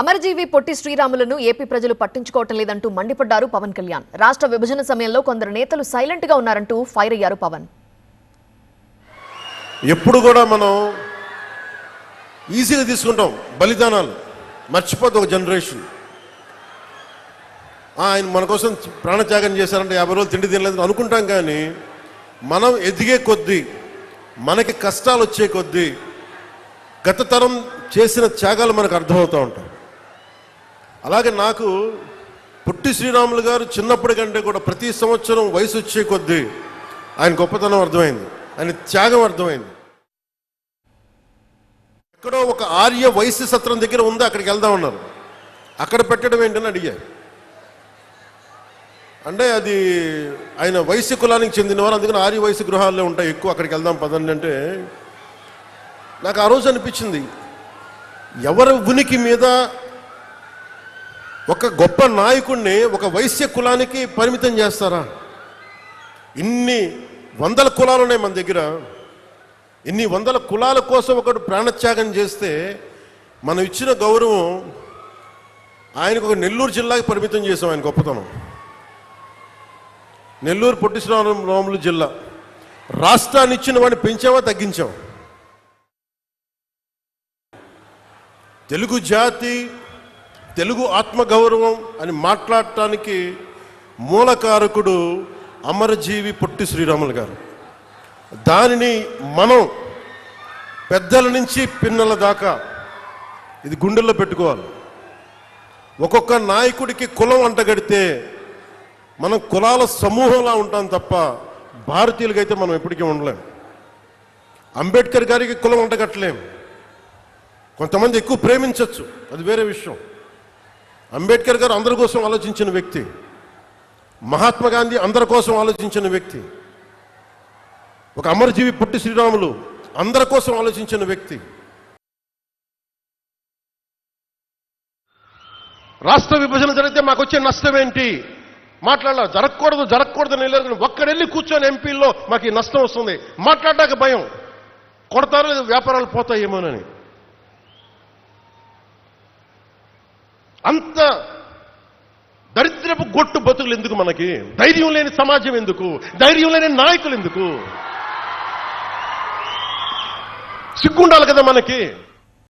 అమరజీవి పొట్టి శ్రీరాములను AP ప్రజలు పట్టించుకోవటం లేదంటూ మండిపడ్డారు పవన్ కళ్యాణ్. రాష్ట్ర విభజన సమయంలో కొందరు నేతలు సైలెంట్గా ఉన్నారంటూ ఫైర్ అయ్యారు పవన్. ఎప్పుడు కూడా మనం ఈజీగా తీసుకుంటాం బలిదానాలు. మర్చిపోద్ది ఒక జనరేషన్. ఆయన మన కోసం ప్రాణత్యాగం చేశారంటే యాభై రోజులు తిండి తినలేదని అనుకుంటాం కానీ మనం ఎదిగే కొద్దీ మనకి కష్టాలు వచ్చే కొద్దీ గత తరం చేసిన త్యాగాలు మనకు అర్థమవుతూ ఉంటాయి. అలాగే నాకు పుట్టి శ్రీరాములు గారు చిన్నప్పటి కంటే కూడా ప్రతి సంవత్సరం వయసు వచ్చే కొద్దీ ఆయన గొప్పతనం అర్థమైంది. ఆయన త్యాగం అర్థమైంది. ఎక్కడో ఒక ఆర్య వైశ్య సత్రం దగ్గర ఉంది అక్కడికి వెళ్దాం ఉన్నారు అక్కడ పెట్టడం ఏంటని అడిగారు అంటే అది ఆయన వైశ్య కులానికి చెందినవారు అందుకని ఆర్య వైశ్య గృహాల్లో ఉంటాయి ఎక్కువ అక్కడికి వెళ్దాం పదండి అంటే నాకు ఆ రోజు అనిపించింది. ఎవరి ఉనికి మీద ఒక గొప్ప నాయకుడిని ఒక వైశ్య కులానికి పరిమితం చేస్తారా? ఇన్ని వందల కులాలు ఉన్నాయి మన దగ్గర. ఇన్ని వందల కులాల కోసం ఒకడు ప్రాణత్యాగం చేస్తే మనం ఇచ్చిన గౌరవం ఆయనకు ఒక నెల్లూరు జిల్లాకి పరిమితం చేసాం ఆయన గొప్పతనం. నెల్లూరు పొట్టి శ్రీరాములు జిల్లా. రాష్ట్రాన్ని ఇచ్చిన వాడిని పెంచామా తగ్గించాం? తెలుగు జాతి తెలుగు ఆత్మగౌరవం అని మాట్లాడటానికి మూలకారకుడు అమరజీవి పొట్టి శ్రీరాములు గారు. దానిని మనం పెద్దల నుంచి పిన్నల దాకా ఇది గుండెల్లో పెట్టుకోవాలి. ఒక్కొక్క నాయకుడికి కులం అంటగడితే మనం కులాల సమూహంలా ఉంటాం తప్ప భారతీయులకైతే మనం ఎప్పటికీ ఉండలేం. అంబేద్కర్ గారికి కులం అంటగట్టలేం. కొంతమంది ఎక్కువ ప్రేమించవచ్చు అది వేరే విషయం. అంబేద్కర్ గారు అందరి కోసం ఆలోచించిన వ్యక్తి. మహాత్మా గాంధీ అందరి కోసం ఆలోచించిన వ్యక్తి. ఒక అమరజీవి పుట్టి శ్రీరాములు అందరి కోసం ఆలోచించిన వ్యక్తి. రాష్ట్ర విభజన జరిగితే మాకు వచ్చే నష్టం ఏంటి మాట్లాడాలి. జరగకూడదు జరగకూడదు అని లేదు. ఒక్కడెళ్ళి కూర్చొని ఎంపీల్లో మాకు ఈ నష్టం వస్తుంది. మాట్లాడడానికి భయం. కొడతారు వ్యాపారాలు పోతాయేమోనని. అంత దరిద్రపు గొట్టు బతుకులు ఎందుకు మనకి? ధైర్యం లేని సమాజం ఎందుకు? ధైర్యం లేని నాయకులు ఎందుకు? సిగ్గుండాలి కదా మనకి.